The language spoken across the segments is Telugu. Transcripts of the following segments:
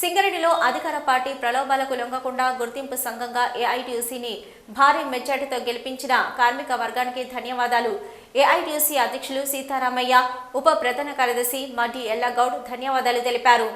సింగరేణిలో అధికార పార్టీ ప్రలోభాలకు లొంగకుండా గుర్తింపు సంఘంగా ఏఐటీయూసీని భారీ మెజార్టీతో గెలిపించిన కార్మిక వర్గానికి ధన్యవాదాలు. ఏఐటీయూసీ అధ్యక్షులు సీతారామయ్య ఉప ప్రధాన కార్యదర్శి మడ్డి ఎల్లగౌడ్ ధన్యవాదాలు తెలిపారు.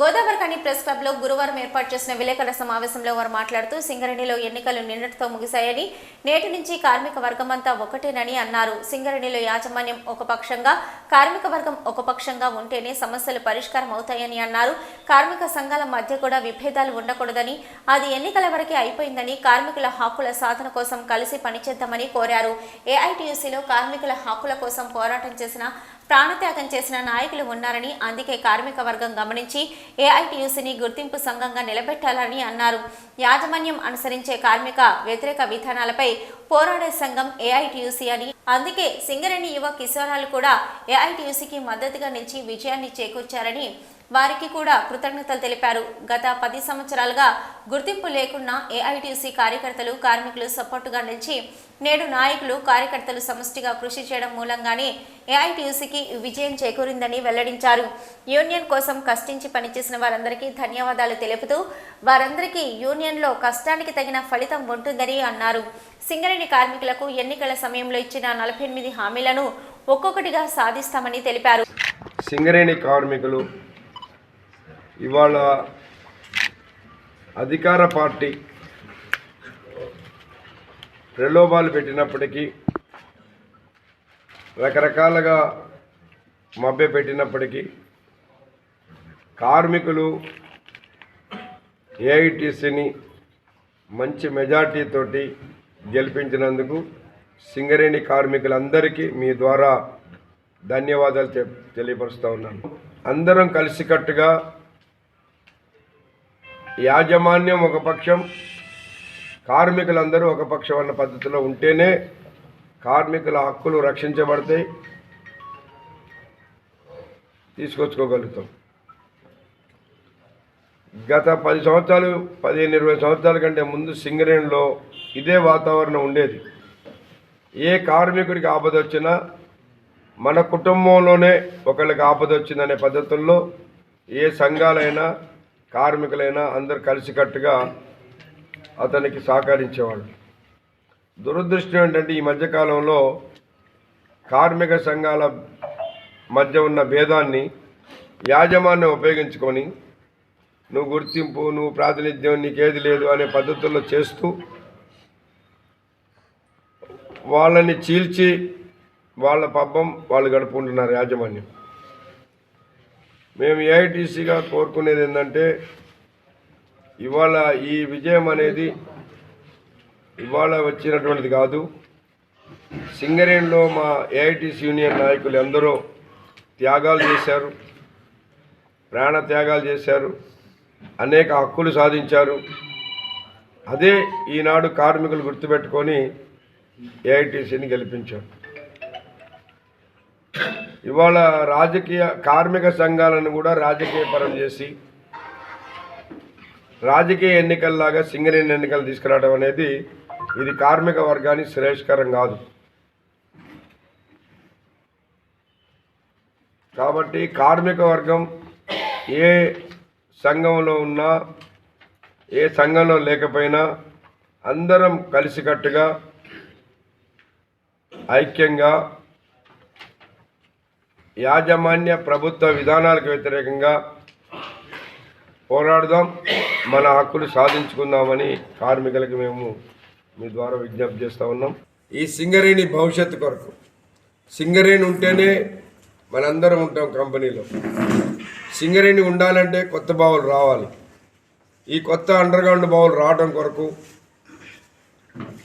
గోదావరికని ప్రెస్ క్లబ్లో గురువారం ఏర్పాటు చేసిన విలేకరుల సమావేశంలో వారు మాట్లాడుతూ సింగరేణిలో ఎన్నికలు నిన్నటితో ముగిశాయని నేటి నుంచి కార్మిక వర్గమంతా ఒకటేనని అన్నారు. సింగరేణిలో యాజమాన్యం ఒక పక్షంగా కార్మిక వర్గం ఒక పక్షంగా ఉంటేనే సమస్యలు పరిష్కారం అవుతాయని అన్నారు. కార్మిక సంఘాల మధ్య కూడా విభేదాలు ఉండకూడదని అది ఎన్నికల వరకే అయిపోయిందని కార్మికుల హక్కుల సాధన కోసం కలిసి పనిచేద్దామని కోరారు. ఏఐటీయూసీలో కార్మికుల హక్కుల కోసం పోరాటం చేసిన ప్రాణత్యాగం చేసిన నాయకులు ఉన్నారని అందుకే కార్మిక వర్గం గమనించి ఏఐటీయూసీని గుర్తింపు సంఘంగా నిలబెట్టాలని అన్నారు. యాజమాన్యం అనుసరించే కార్మిక వ్యతిరేక విధానాలపై పోరాడే సంఘం ఏఐటీయూసీ అని. అందుకే సింగరేణి యువ కిశోరాలు కూడా ఏఐటీయూసీకి మద్దతుగా నిలిచి విజయాన్ని చేకూర్చారని వారికి కూడా కృతజ్ఞతలు తెలిపారు. గత పది సంవత్సరాలుగా గుర్తింపు లేకున్నా ఏఐటీసీ కార్యకర్తలు కార్మికులు సపోర్టుగా నిలిచి నేడు నాయకులు కార్యకర్తలు సమష్టిగా కృషి చేయడం మూలంగానే ఏఐటీయూసీకి విజయం చేకూరిందని వెల్లడించారు. యూనియన్ కోసం కష్టించి పనిచేసిన వారందరికీ ధన్యవాదాలు తెలుపుతూ వారందరికీ యూనియన్లో కష్టానికి తగిన ఫలితం ఉంటుందని అన్నారు. సింగరేణి కార్మికులకు ఎన్నికల సమయంలో ఇచ్చిన నలభై ఎనిమిది హామీలను ఒక్కొక్కటిగా సాధిస్తామని తెలిపారు. సింగరేణి కార్మికులు ఇవాళ అధికార పార్టీ ప్రలోభాలు పెట్టినప్పటికీ రకరకాలుగా మభ్య పెట్టినప్పటికీ కార్మికులు ఏఐటీసీని మంచి మెజార్టీతోటి గెలిపించినందుకు సింగరేణి కార్మికులందరికీ మీ ద్వారా ధన్యవాదాలు తెలియపరుస్తూ ఉన్నాను. అందరం కలిసికట్టుగా యాజమాన్యం ఒక పక్షం కార్మికులందరూ ఒక పక్షం అన్న పద్ధతిలో ఉంటేనే కార్మికుల హక్కులు రక్షించబడతాయి. తీసుకొచ్చుకోగలుగుతాం. గత పది సంవత్సరాలు పదిహేను ఇరవై సంవత్సరాల కంటే ముందు సింగరేణిలో ఇదే వాతావరణం ఉండేది. ఏ కార్మికుడికి ఆపద వచ్చినా మన కుటుంబంలోనే ఒకళ్ళకి ఆపద వచ్చిందనే పద్ధతుల్లో ఏ సంఘాలైనా కార్మికులైనా అందరు కలిసికట్టుగా అతనికి సహకరించేవాళ్ళు. దురదృష్టం ఏంటంటే ఈ మధ్యకాలంలో కార్మిక సంఘాల మధ్య ఉన్న భేదాన్ని యాజమాన్యం ఉపయోగించుకొని నువ్వు గుర్తింపు నువ్వు ప్రాతినిధ్యం నీకేది లేదు అనే పద్ధతుల్లో చేస్తూ వాళ్ళని చీల్చి వాళ్ళ పబ్బం వాళ్ళు గడుపుకుంటున్నారు యాజమాన్యం. మేము ఏఐటీసీగా కోరుకునేది ఏంటంటే ఇవాళ ఈ విజయం అనేది ఇవాళ వచ్చినటువంటిది కాదు. సింగరేణిలో మా ఏఐటీసీ యూనియన్ నాయకులు ఎందరో త్యాగాలు చేశారు ప్రాణ త్యాగాలు చేశారు అనేక హక్కులు సాధించారు. అదే ఈనాడు కార్మికులు గుర్తుపెట్టుకొని ఏఐటీసీని గెలిపించారు. ఇవాళ రాజకీయ కార్మిక సంఘాలను కూడా రాజకీయపరం చేసి రాజకీయ ఎన్నికల్లాగా సింగరేణి ఎన్నికలు తీసుకురావడం అనేది ఇది కార్మిక వర్గానికి శ్రేయస్కరం కాదు. కాబట్టి కార్మిక వర్గం ఏ సంఘంలో ఉన్నా ఏ సంఘంలో లేకపోయినా అందరం కలిసికట్టుగా ఐక్యంగా యాజమాన్య ప్రభుత్వ విధానాలకు వ్యతిరేకంగా పోరాడదాం మన హక్కులు సాధించుకుందామని కార్మికులకు మేము మీ ద్వారా విజ్ఞప్తి చేస్తూ ఉన్నాం. ఈ సింగరేణి భవిష్యత్తు కొరకు సింగరేణి ఉంటేనే మనందరం ఉంటాం కంపెనీలో. సింగరేణి ఉండాలంటే కొత్త బావులు రావాలి. ఈ కొత్త అండర్గ్రౌండ్ బావులు రావడం కొరకు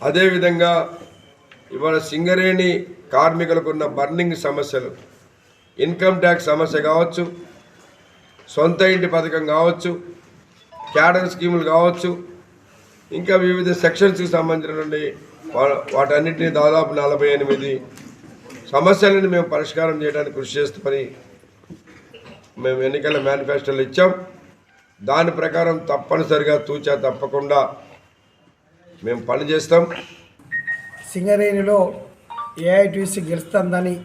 అదేవిధంగా ఇవాళ సింగరేణి కార్మికులకు ఉన్న బర్నింగ్ సమస్యలు ఇన్కమ్ ట్యాక్స్ సమస్య కావచ్చు సొంత ఇంటి పథకం కావచ్చు క్యాడర్ స్కీములు కావచ్చు ఇంకా వివిధ సెక్షన్స్కి సంబంధించినటువంటి వా- దాదాపు నలభై ఎనిమిది సమస్యలను మేము పరిష్కారం చేయడానికి కృషి చేస్తామని మేము ఎన్నికల మేనిఫెస్టోలు ఇచ్చాం. దాని ప్రకారం తప్పనిసరిగా తూచా తప్పకుండా మేము పనిచేస్తాం. సింగరేణిలో ఏఐటీసీ గెలుస్తుందని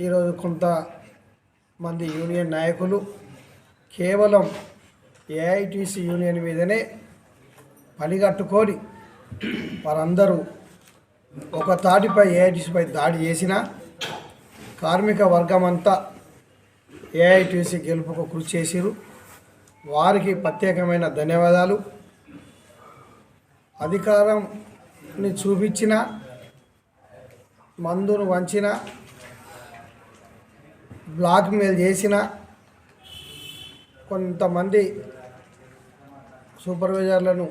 ఈరోజు కొంత మంది యూనియన్ నాయకులు కేవలం ఏఐటీసీ యూనియన్ మీదనే పనిగట్టుకొని వారందరూ ఒక తాటిపై ఏఐటీసీపై దాడి చేసిన కార్మిక వర్గం అంతా ఏఐటీసీ గెలుపుకు కృషి చేసిరు వారికి ప్రత్యేకమైన ధన్యవాదాలు. అధికారంని చూపించిన మందును వంచిన బ్లాక్ మెయిల్ చేసిన కొంతమంది సూపర్వైజర్లను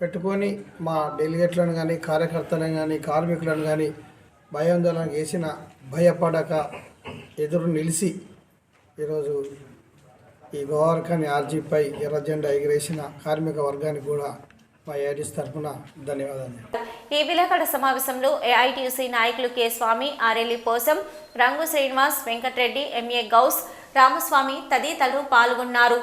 పెట్టుకొని మా డెలిగేట్లను కానీ కార్యకర్తలను కానీ కార్మికులను కానీ భయాందోళన చేసిన భయపడక ఎదురు నిలిచి ఈరోజు ఈ గోవర్ఖని ఆర్జీపై ఎర్ర జెండా ఎగిరేసిన కార్మిక వర్గానికి కూడా మా తరఫున ధన్యవాదాలు. ఈ విలేకరుల సమావేశంలో ఏఐటీయూసీ నాయకులు కె స్వామి ఆరెల్లి పోసం రంగు శ్రీనివాస్ వెంకటరెడ్డి ఎంఏ గౌస్ రామస్వామి తదితరులు పాల్గొన్నారు.